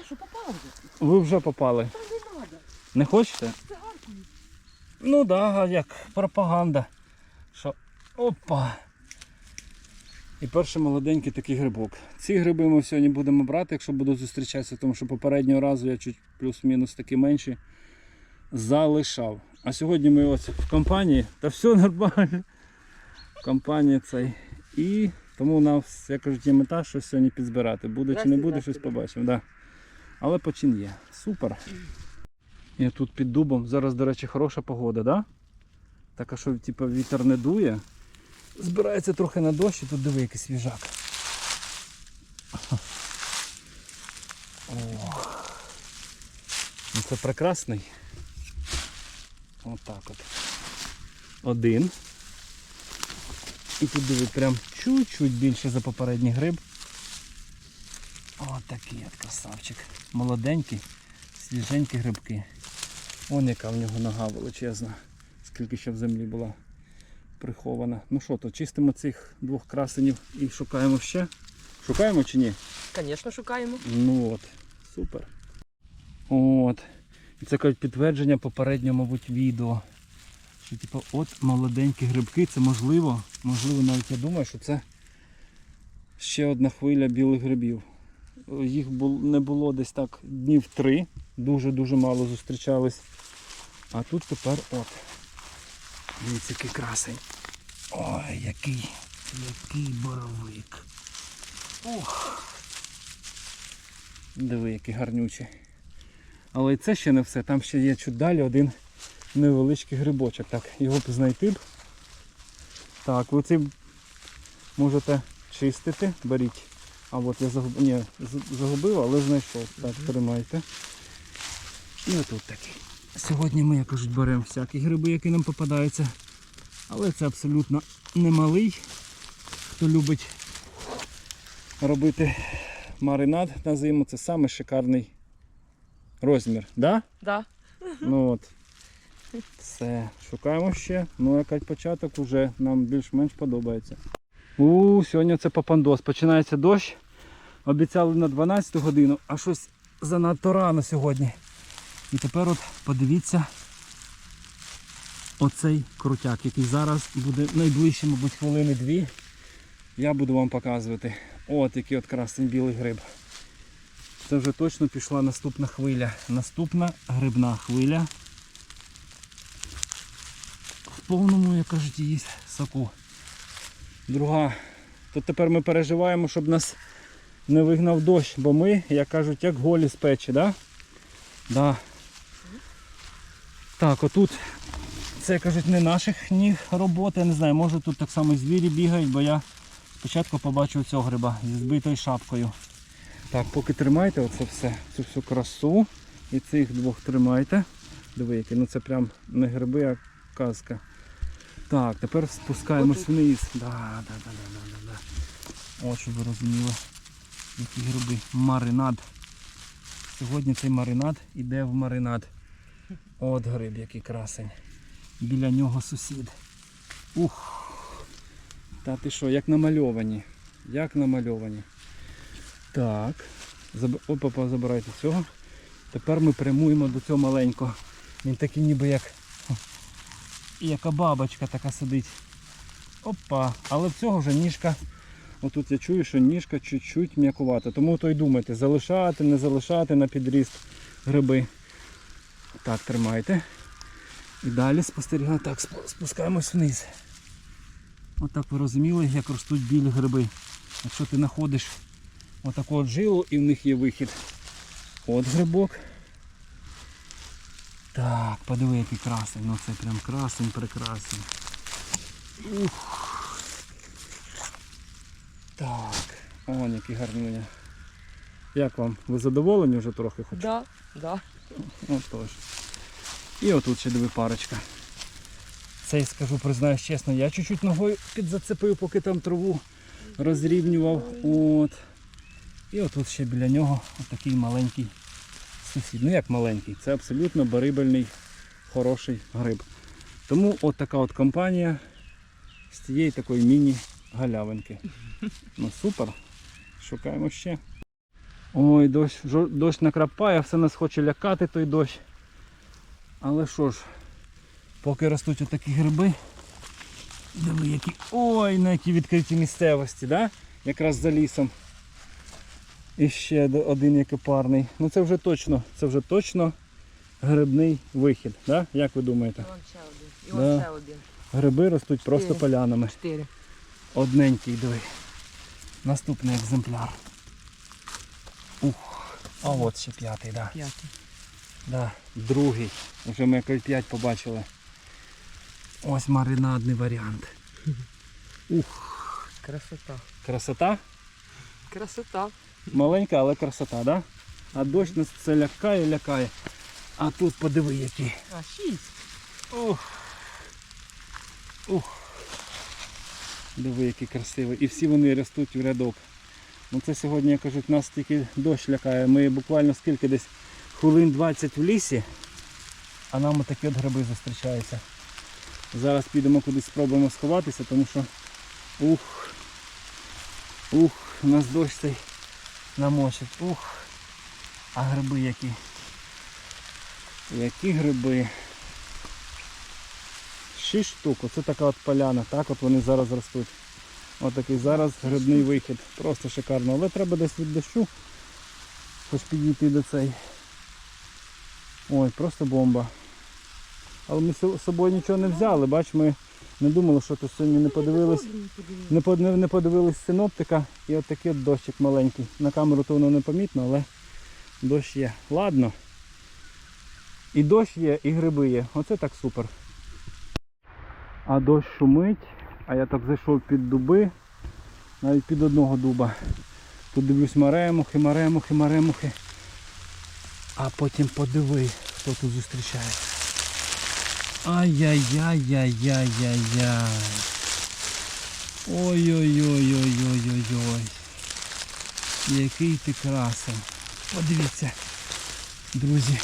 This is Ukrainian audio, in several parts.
Я що попав вже? Ви вже попали. Та не треба. Не хочете? Ну да, а як пропаганда. Що. Опа. І перший молоденький такий грибок. Ці гриби ми сьогодні будемо брати, якщо буду зустрічатися, тому що попереднього разу я чуть плюс-мінус такі менші залишав. А сьогодні ми ось в компанії, та все нормально. В компанії цей. І тому у нас, як кажуть, є мета щось сьогодні підзбирати. Буде чи не буде, щось побачимо. Да. Але почин є. Супер. І тут під дубом. Зараз, до речі, хороша погода, да? Так, а що типу, вітер не дує. Збирається трохи на дощ і тут диви який свіжак. Ох. Ну це прекрасний. Отак от. Один. І тут диви прям чуть-чуть більше за попередній гриб. Такий от красавчик. Молоденький, свіженькі грибки. Вон яка в нього нога величезна. Скільки ще в землі була прихована. Ну що, то чистимо цих двох красенів і шукаємо ще. Шукаємо чи ні? Звісно, шукаємо. Ну от, супер. От. І це кажуть підтвердження попереднього, мабуть, відео. Що типу, от молоденькі грибки, це можливо, можливо, навіть я думаю, що це ще одна хвиля білих грибів. Їх не було десь так днів три, дуже-дуже мало зустрічались. А тут тепер от. Дивіться, який красень. Ой, який, який боровик. Ох. Диви, який гарнючий. Але і це ще не все. Там ще є чуть далі один невеличкий грибочок. Так, його б знайти б. Так, цей можете чистити, беріть. А от я загубив, ні, загубив, але знайшов. Так, тримайте. І отут такий. Сьогодні ми, як кажуть, беремо всякі гриби, які нам попадаються. Але це абсолютно немалий. Хто любить робити маринад на зиму, це саме шикарний розмір. Да? Да. Ну от. Все, шукаємо ще. Ну, якась початок уже нам більш-менш подобається. У, сьогодні це папандос. Починається дощ. Обіцяли на 12 годину, а щось занадто рано сьогодні. І тепер от подивіться оцей крутяк, який зараз буде найближче, мабуть, хвилини дві. Я буду вам показувати. От який от красний білий гриб. Це вже точно пішла наступна хвиля. Наступна грибна хвиля. В повному, як кажуть, її соку. Друга. То тепер ми переживаємо, щоб нас не вигнав дощ, бо ми, як кажуть, як голі з печі, да? Да. Так, отут це кажуть не наших ніг роботи, я не знаю, може тут так само звірі бігають, бо я спочатку побачив цього гриба зі збитою шапкою. Так, поки тримайте оце все, цю всю красу. І цих двох тримайте. Диви, які, ну це прям не гриби, а казка. Так, тепер спускаємось вниз. Да, да, да, да, да, да. От, щоб ви розуміли, які гриби. Маринад. Сьогодні цей маринад іде в маринад. От гриб, який красень. Біля нього сусід. Ух. Та ти що, як намальовані. Як намальовані. Так. Заб... Опа, забирайте цього. Тепер ми прямуємо до цього маленького. Він такий ніби як яка бабочка така сидить. Опа. Але в цього вже ніжка. Отут я чую, що ніжка чуть-чуть м'якувата. Тому то й думайте, залишати, не залишати на підріст гриби. Так, тримайте. І далі спостерігаємо. Так, спускаємось вниз. Отак ви розуміли, як ростуть білі гриби. Якщо ти знаходиш отаку от жилу і в них є вихід. От грибок. Так, подиви, який красень. Ну це прям красень, прекрасний. Ух. Так, он який гарнюня. Як вам? Ви задоволені вже трохи хоч? Да. Да. Отож. І отут ще диви парочка. Цей, скажу, признаюсь чесно, я чуть-чуть ногою підзацепив, поки там траву розрівнював. От. І отут ще біля нього отакий маленький Ну як маленький, це абсолютно барибельний, хороший гриб. Тому от така от компанія з цієї такої міні-галявинки. Ну супер. Шукаємо ще. Ой, дощ, дощ накрапає, все нас хоче лякати той дощ. Але що ж, поки ростуть отакі гриби. Диви, які. Ой, на які відкриті місцевості, да? якраз за лісом. І ще один який парний. Ну це вже точно, це вже точно грибний вихід. Да? Як ви думаєте? І вон ще один. І Да. ще один. Гриби ростуть просто Чотири. полянами. Чотири. Одненький, диви. Наступний екземпляр. Ух. А от ще п'ятий, да. П'ятий. Да. Другий. Уже ми який п'ять побачили. Ось маринадний варіант. Ух, Красота. красота. Красота. Маленька, але красота, да? А дощ нас це лякає, лякає. А тут подиви які. А, шість. Ух. Ух. Диви, які красиві. І всі вони ростуть в рядок. Ну це сьогодні, як кажуть, нас тільки дощ лякає. Ми буквально скільки десь хвилин 20 в лісі, а нам отакі от гриби зустрічаються. Зараз підемо кудись спробуємо сховатися, тому що ух, ух, у нас дощ цей намочить. Ух. А гриби які. Які гриби. Шість штук. Оце така от поляна. Так от вони зараз ростуть. Ось такий зараз грибний вихід. Просто шикарно. Але треба десь від дощу. Хоч підійти до цей. Ой, просто бомба. Але ми з собою нічого не взяли. Бач, ми не думали, що тут сьогодні не подивились. Не, под- не, подивились синоптика і от такий от дощик маленький. На камеру то воно не помітно, але дощ є. Ладно. І дощ є, і гриби є. Оце так супер. А дощ шумить, а я так зайшов під дуби, навіть під одного дуба. Тут дивлюсь маремухи, маремухи, маремухи. А потім подиви, хто тут зустрічає. Ай-яй-яй-яй-яй-яй-яй. Ой-ой-ой-ой-ой-ой-ой. Який ти красень. Подивіться, друзі,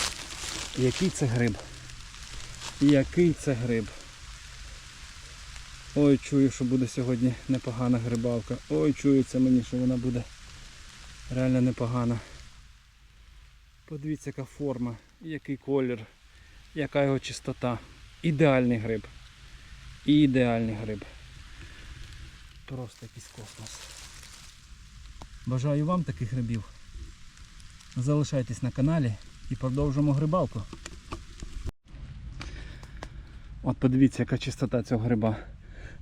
який це гриб. Який це гриб. Ой, чую, що буде сьогодні непогана грибалка. Ой, чується мені, що вона буде реально непогана. Подивіться, яка форма, який колір, яка його чистота. Ідеальний гриб. Ідеальний гриб. Просто якийсь космос. Бажаю вам таких грибів. Залишайтесь на каналі і продовжимо грибалку. От подивіться, яка чистота цього гриба.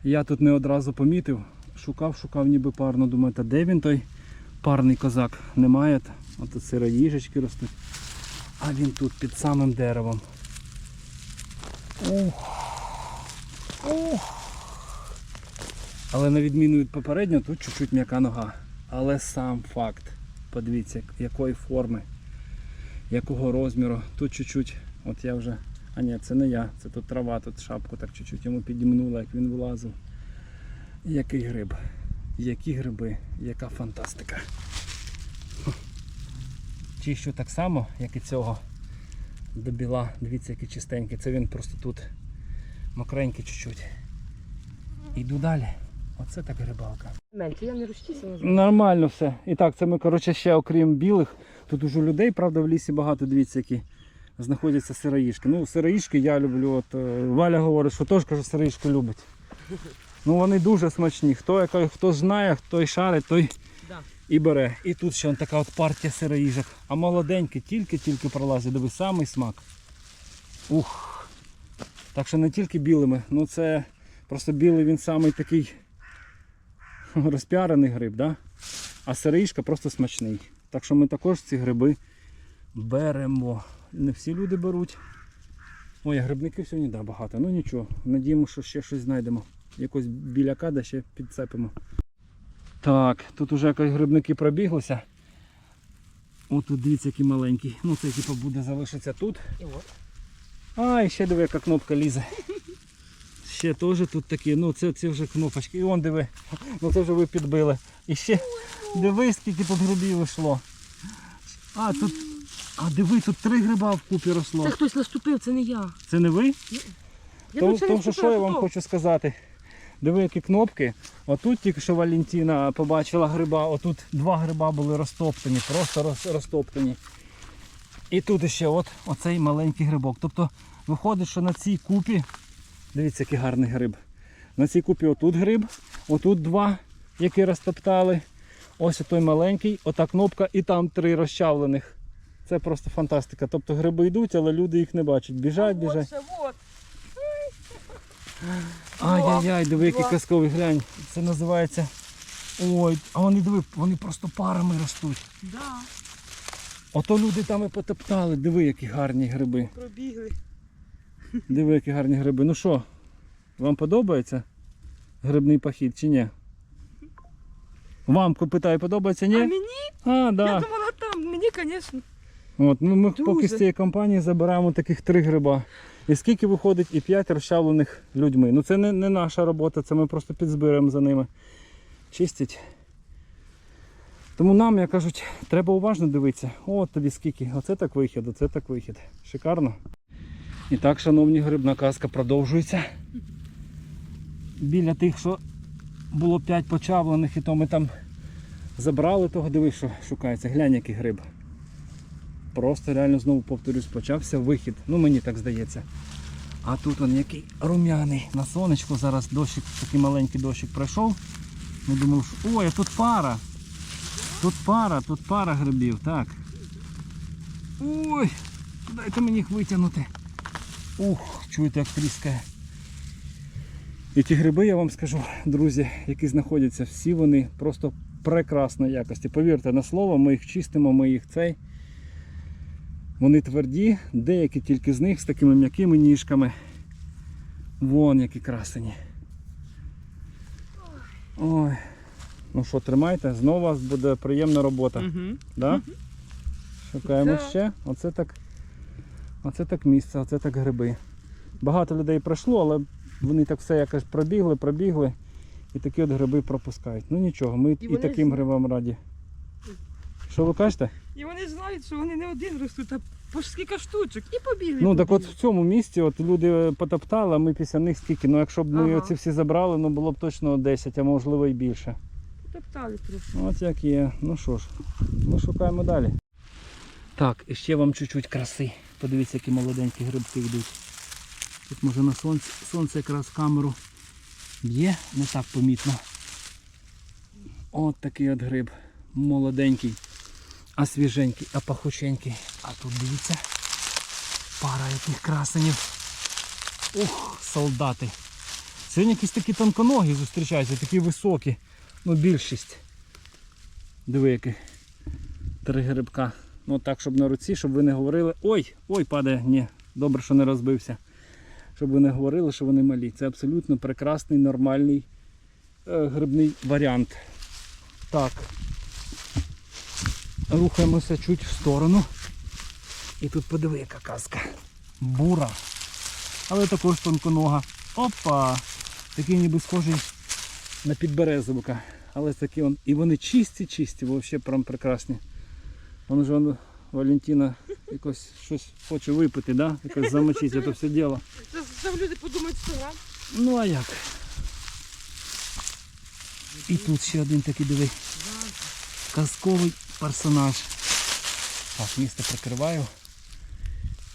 Я тут не одразу помітив, шукав, шукав ніби парну. Думаю, та де він той парний козак? Немає. От тут сироїжечки ростуть. А він тут під самим деревом. Ух. Ух. Але на відміну від попереднього, тут чуть-чуть м'яка нога. Але сам факт. Подивіться, якої форми, якого розміру. Тут чуть-чуть, от я вже. А ні, це не я, це тут трава, тут шапку так чуть-чуть йому підімнула, як він вилазив. Який гриб. Які гриби, яка фантастика. Чищу так само, як і цього до біла. Дивіться, який чистенький. Це він просто тут мокренький чуть-чуть. Іду далі. Оце так грибалка. Менше, я не розчісила. Нормально все. І так, це ми, коротше, ще окрім білих. Тут уже людей, правда, в лісі багато, дивіться, які знаходяться сироїшки. Ну, сироїшки я люблю. От е, Валя говорить, що теж каже, сироїшки любить. Ну вони дуже смачні. Хто, яка- хто знає, хто й шарить, той. І бере. І тут ще така от партія сироїжок. А молоденькі тільки-тільки пролазять. Диви, самий смак. Ух. Так що не тільки білими, ну це просто білий він самий такий розпіарений гриб, да? а сироїшка просто смачний. Так що ми також ці гриби беремо. Не всі люди беруть. Ой, грибників сьогодні да, багато. Ну нічого, надіємо, що ще щось знайдемо. Якось біляка да ще підцепимо. Так, тут уже якось грибники пробіглися. От тут дивіться, який маленький. Ну це типу буде залишиться тут. І от. А, і ще диви, яка кнопка лізе. Ще теж тут такі, ну це, це вже кнопочки. І он диви. Ну це вже ви підбили. І ще диви, скільки тут грибів йшло. А, тут. А диви, тут три гриба вкупі росло. Це хтось наступив, це не я. Це не ви? Я Тому, тому що що я вам хочу сказати. Диви, які кнопки. Отут тільки що Валентина побачила гриба, отут два гриба були розтоптані, просто роз, розтоптані. І тут ще от оцей маленький грибок. Тобто виходить, що на цій купі, дивіться, який гарний гриб. На цій купі отут гриб, отут два, які розтоптали. Ось той маленький, ота кнопка, і там три розчавлених. Це просто фантастика. Тобто гриби йдуть, але люди їх не бачать. Біжать, біжать. Ай-яй-яй, диви, який Два. казковий глянь. Це називається. Ой, а вони диви, вони просто парами ростуть. Да, Ото люди там і потоптали. Диви, які гарні гриби. пробігли. Диви, які гарні гриби. Ну що, вам подобається грибний похід чи ні? Вам питаю, подобається, ні? А мені? А, Я думала там. Мені, звісно. От, ну ми Дуже. поки з цієї компанії забираємо таких три гриба. І скільки виходить і п'ять розчавлених людьми. Ну це не, не наша робота, це ми просто підзбираємо за ними. Чистять. Тому нам, як кажуть, треба уважно дивитися. О, тобі скільки. Оце так вихід, оце так вихід. Шикарно. І так, шановні, грибна казка продовжується. Біля тих, що було 5 почавлених, і то ми там забрали того, дивись, що шукається. Глянь, який гриб. Просто реально знову повторюсь, почався вихід. Ну мені так здається. А тут он який рум'яний на сонечку. Зараз дощик, такий маленький дощик пройшов. Ми думали, що ой, а тут пара. Тут пара, тут пара грибів, так. Ой, дайте мені їх витягнути. Ух, чуєте, як тріскає. І ті гриби, я вам скажу, друзі, які знаходяться, всі вони просто прекрасної якості. Повірте на слово, ми їх чистимо, ми їх цей. Вони тверді, деякі тільки з них з такими м'якими ніжками. Вон які красені. Ой. Ну що, тримайте, знову у вас буде приємна робота. Угу. Да? Шукаємо Да. ще. Оце так, оце так місце, оце так гриби. Багато людей пройшло, але вони так все якось пробігли, пробігли. І такі от гриби пропускають. Ну нічого, ми і, вони таким грибам раді. Що ви кажете? І вони знають, що вони не один ростуть, а по ж скільки штучок. І побігли. Ну так от побігли. в цьому місці от люди потоптали, а ми після них скільки. Ну якщо б ми Ага. оці всі забрали, ну було б точно 10, а можливо і більше. Топтали трохи. От як є. Ну що ж, ми шукаємо далі. Так, і ще вам чуть-чуть краси. Подивіться, які молоденькі грибки йдуть. Тут може на сонці, сонце якраз камеру б'є, не так помітно. От такий от гриб. Молоденький, а свіженький, а пахученький. А тут дивіться. Пара яких красенів. Ух, солдати. Сьогодні якісь такі тонконогі зустрічаються, такі високі. Ну, більшість. Диви, який. Три грибка. Ну так, щоб на руці, щоб ви не говорили. Ой, ой, падає, ні, добре, що не розбився. Щоб ви не говорили, що вони малі. Це абсолютно прекрасний, нормальний е, грибний варіант. Так. Рухаємося чуть в сторону. І тут подиви, яка казка. Бура. Але також тонконога. Опа! Такий ніби схожий на підберезовика. Але такі он. І вони чисті, чисті, взагалі прям прекрасні. Вон же он, Валентина якось щось хоче випити, да? Якось замочити це все діло. Це люди подумають, що грам. Ну а як? І тут ще один такий диви. Казковий персонаж. Так, місце прикриваю.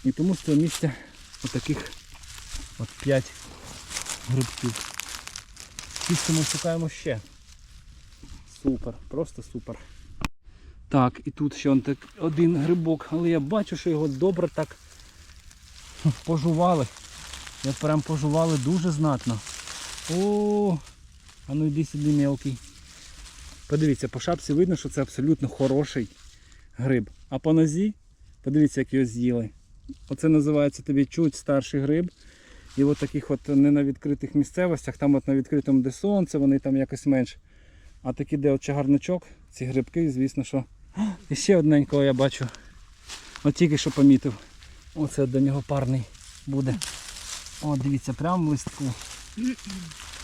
І тому з цього місця отаких от 5 грибків. Чистимо, шукаємо ще. Супер, просто супер. Так, і тут ще так, один грибок, але я бачу, що його добре так пожували. Як прям пожували дуже знатно. О, а ну йди сюди мелкий. Подивіться, по шапці видно, що це абсолютно хороший гриб. А по нозі, подивіться, як його з'їли. Оце називається тобі чуть старший гриб. І от таких от не на відкритих місцевостях, там от на відкритому де сонце, вони там якось менш. А такі, де от чагарничок, ці грибки, звісно, що. І ще одненького я бачу. От тільки що помітив. Оце до нього парний буде. О, дивіться, прямо в листку.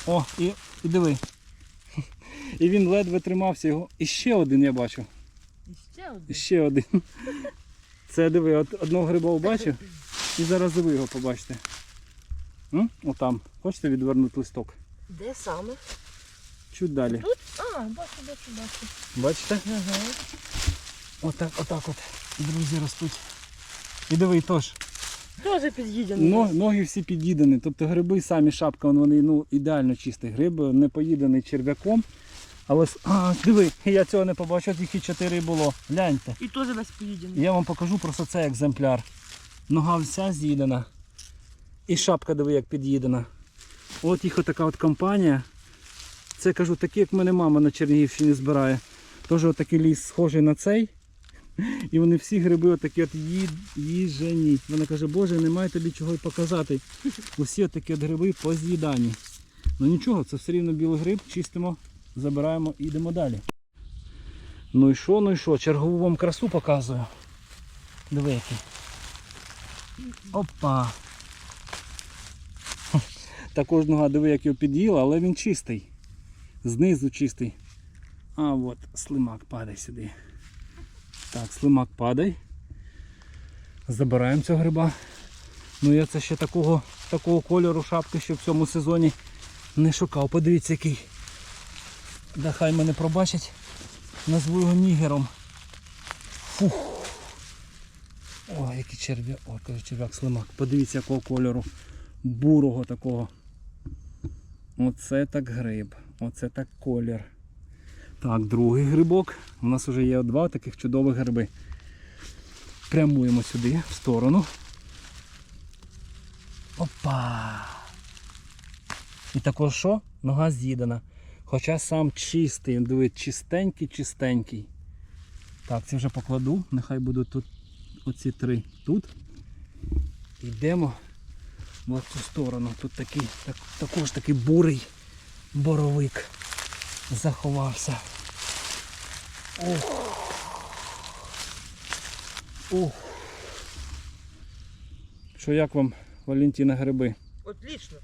О, і, і диви. І він ледве тримався його. І ще один я бачу. І ще І ще один. Це диви, от одного гриба бачив. І зараз і ви його побачите. М? Отам. Хочете відвернути листок? Де саме? Чуть далі. Тут? А, бачу, бачу, бачу. Бачите? Ага. Отак, отак от, друзі, ростуть. І диви, тож. Теж під'їдений. Но, ноги всі під'їдені. Тобто гриби самі шапка, вони ну, ідеально чисті. Гриб не поїдений черв'яком. Але с- а, диви, я цього не побачив, тільки чотири було. Гляньте. І теж весь поїдений. Я вам покажу просто цей екземпляр. Нога вся з'їдена. І шапка диви, як під'їдена. От їх отака от компанія. Це кажу, такі, як мене мама на Чернігівщині збирає. Теж отакий ліс схожий на цей. І вони всі гриби отакі от ї- їжені. Вона каже, Боже, немає тобі чого й показати. Усі отакі от гриби поз'їдані. Ну нічого, це все рівно білий гриб, чистимо, забираємо і йдемо далі. Ну і що, ну і що, чергову вам красу показую. Диви який. Опа. Також нога, диви, як його під'їла, але він чистий. Знизу чистий. А от слимак падай сюди. Так, слимак падай. Забираємо цього гриба. Ну я це ще такого, такого кольору шапки ще в цьому сезоні не шукав. Подивіться який. Да хай мене пробачать. Назву його нігером. Фух. О, який черв'як. О, кажу, черв'як слимак. Подивіться якого кольору. Бурого такого. Оце так гриб. Оце так колір. Так, другий грибок. У нас вже є два таких чудових гриби. Прямуємо сюди, в сторону. Опа! І також що? Нога з'їдена. Хоча сам чистий, дивись, чистенький, чистенький. Так, це вже покладу. Нехай будуть тут оці три тут. Йдемо в цю сторону. Тут такий, так, також такий бурий боровик заховався. Ох. Ох. Що як вам, Валентина, гриби? Отлично.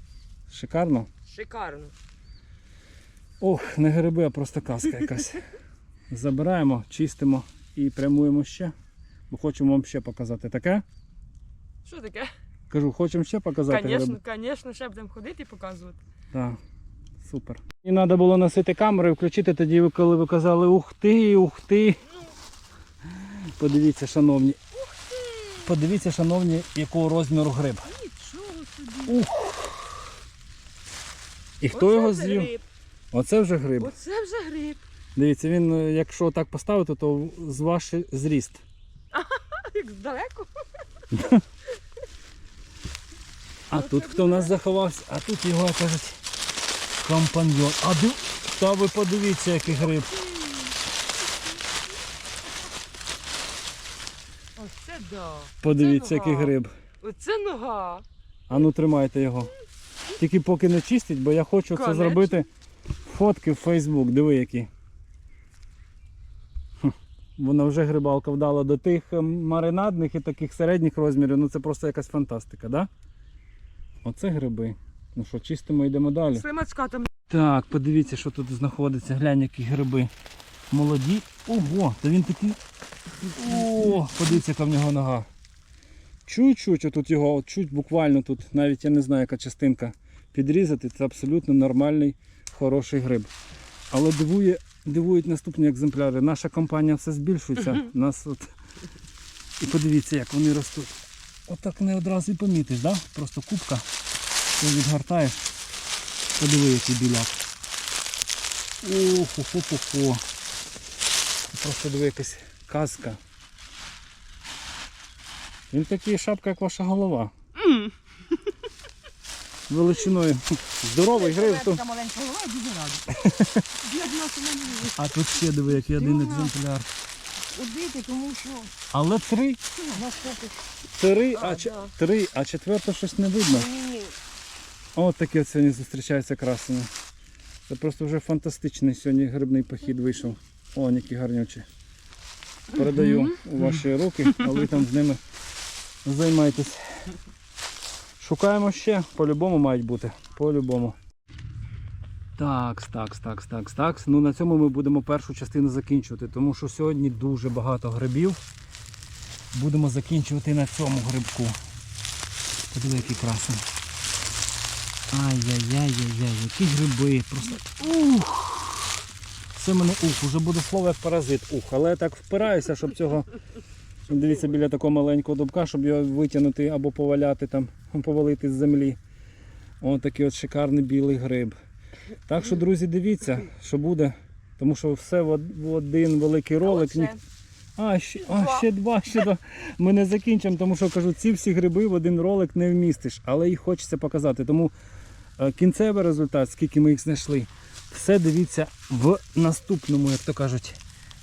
Шикарно? Шикарно. Ох, не гриби, а просто казка якась. Забираємо, чистимо і прямуємо ще. Бо хочемо вам ще показати таке. Що таке? Кажу, хочемо ще показати Звісно, звісно, ще будемо ходити і показувати. Так, супер. І треба було носити камеру і включити тоді, коли ви казали ух ти, ух ти. Подивіться, шановні. Подивіться, шановні, якого розміру гриб. Нічого собі. І хто Оце його з'їв? Оце вже гриб. Оце вже гриб. Дивіться, він, е, якщо так поставити, то з ваш зріст. Як далеко. А тут хто в нас заховався, а тут його кажуть компаньйон. А ди... Та ви подивіться, який гриб. Оце да. Подивіться, який гриб. Оце нога. А ну тримайте його. Тільки поки не чистіть, бо я хочу це зробити фотки в Фейсбук. Диви які. Вона вже грибалка вдала до тих ем, маринадних і таких середніх розмірів. Ну це просто якась фантастика, да? Оце гриби. Ну що, чистимо, йдемо далі. Слимачка там. Так, подивіться, що тут знаходиться. Глянь, які гриби. Молоді. Ого, та він такий. О, подивіться, яка в нього нога. Чуть-чуть, отут його, от чуть буквально тут, навіть я не знаю, яка частинка підрізати. Це абсолютно нормальний, хороший гриб. Але дивує, дивують наступні екземпляри. Наша компанія все збільшується. Нас от... І подивіться, як вони ростуть. Отак не одразу і помітиш, да? Просто кубка. Ти відгортаєш. Подиви, який біляк. Охо, хо хо хо Просто диви якась казка. Він такий шапка, як ваша голова. Величиною. Здоровий гриб. То... Така маленька голова, дуже рада. Бідна, що А тут ще диви, який один екземпляр. убити, тому що Але три. Три, а, А, да. три, а четверте щось не видно. ні. От такі от сьогодні зустрічаються красені. Це просто вже фантастичний сьогодні грибний похід вийшов. О, які гарнючі. Передаю у ваші руки, а ви там з ними займайтесь. Шукаємо ще, по-любому мають бути. По-любому. Так, так, так, так, так. Ну на цьому ми будемо першу частину закінчувати, тому що сьогодні дуже багато грибів. Будемо закінчувати на цьому грибку. Подиви, який красний. Ай-яй-яй-яй-яй, які гриби. Просто ух! Це мене ух, уже буде слово як паразит ух, але я так впираюся, щоб цього. Дивіться, біля такого маленького дубка, щоб його витягнути або поваляти там, повалити з землі. Ось такий от шикарний білий гриб. Так що, друзі, дивіться, що буде. Тому що все в один великий ролик. А, ще, а, ще два, ще два. Ми не закінчимо, тому що кажу, ці всі гриби в один ролик не вмістиш, але їх хочеться показати. Тому е, кінцевий результат, скільки ми їх знайшли, все дивіться в наступному, як то кажуть,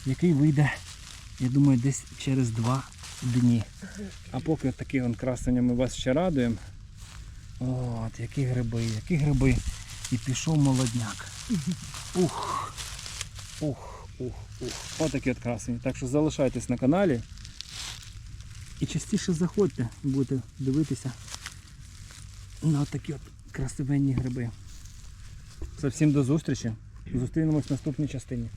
який вийде, я думаю, десь через два дні. А поки от такі вон красення ми вас ще радуємо. От, які гриби, які гриби. І пішов молодняк. Ух. Ух, ух, ух. Отакі от красені. Так що залишайтесь на каналі. І частіше заходьте, будете дивитися на такі от красивенні гриби. Всім до зустрічі. Зустрінемось в наступній частині.